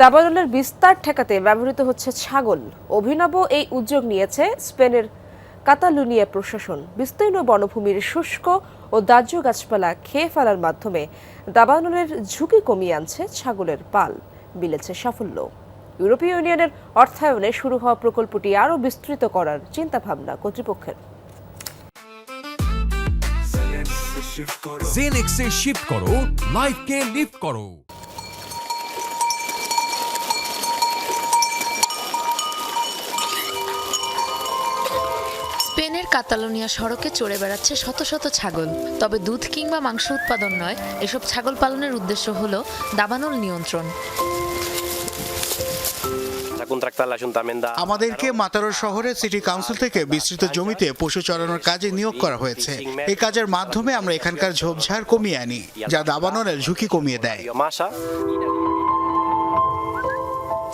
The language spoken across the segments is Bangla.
দাবানলের বিস্তার ঠেকাতে ব্যবহৃত হচ্ছে ছাগল। অভিনব এই উদ্যোগ নিয়েছে স্পেনের কাতালুনিয়া প্রশাসন। বিস্তীর্ণ বনভূমির শুষ্ক ও দাহ্য গাছপালা খেয়ে ফেলার মাধ্যমে দাবানলের ঝুঁকি কমিয়ে আনছে ছাগলের পাল, মিলেছে সাফল্য। ইউরোপীয় ইউনিয়নের অর্থায়নে শুরু হওয়া প্রকল্পটি আরও বিস্তৃত করার চিন্তাভাবনা কর্তৃপক্ষের। জেনেক্সে শিফট করো লাইফকে লিফট করো। স্পেনের কাতালোনিয়া সড়কে চড়ে বেড়াচ্ছে শত শত ছাগল। তবে দুধ কিংবা মাংস উৎপাদন নয় এসব ছাগল পালনের উদ্দেশ্য হলো দাবানল নিয়ন্ত্রণ. আমাদেরকে মাতারো শহরে সিটি কাউন্সিল থেকে বিস্তৃত জমিতে পশু চড়ানোর কাজে নিয়োগ করা হয়েছে। এই কাজের মাধ্যমে আমরা এখানকার ঝোপঝাড় কমিয়ে আনি যা দাবানলের ঝুঁকি কমিয়ে দেয়।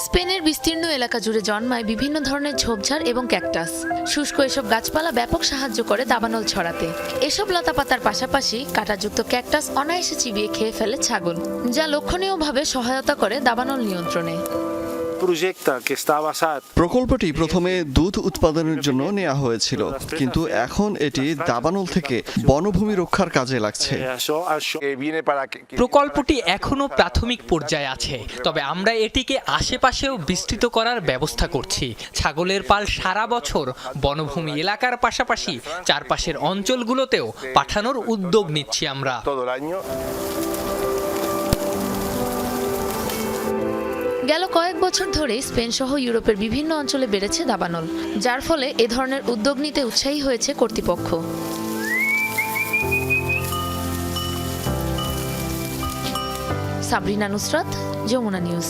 স্পেনের বিস্তীর্ণ এলাকা জুড়ে জন্মায় বিভিন্ন ধরনের ঝোপঝাড় এবং ক্যাকটাস। শুষ্ক এসব গাছপালা ব্যাপক সাহায্য করে দাবানল ছড়াতে। এসব লতাপাতার পাশাপাশি কাঁটাযুক্ত ক্যাকটাস অনায়াসে চিবিয়ে খেয়ে ফেলে ছাগল, যা লক্ষণীয়ভাবে সহায়তা করে দাবানল নিয়ন্ত্রণে। প্রকল্পটি প্রথমে দুধ উৎপাদনের জন্য নেওয়া হয়েছিল কিন্তু এখন এটি দাবানল থেকে বনভূমি রক্ষার কাজে লাগছে। Eh, que- প্রকল্পটি এখনও প্রাথমিক পর্যায়ে আছে তবে আমরা এটিকে আশেপাশেও বিস্তৃত করার ব্যবস্থা করছি। ছাগলের পাল সারা বছর বনভূমি এলাকার পাশাপাশি চারপাশের অঞ্চলগুলোতেও পাঠানোর উদ্যোগ নিচ্ছি আমরা। গেল কয়েক বছর ধরে স্পেন সহ ইউরোপের বিভিন্ন অঞ্চলে বেড়েছে দাবানল, যার ফলে এ ধরনের উদ্যোগ নিতে উৎসাহী হয়েছে কর্তৃপক্ষ। সাবরিনা নুসরাত, যমুনা নিউজ।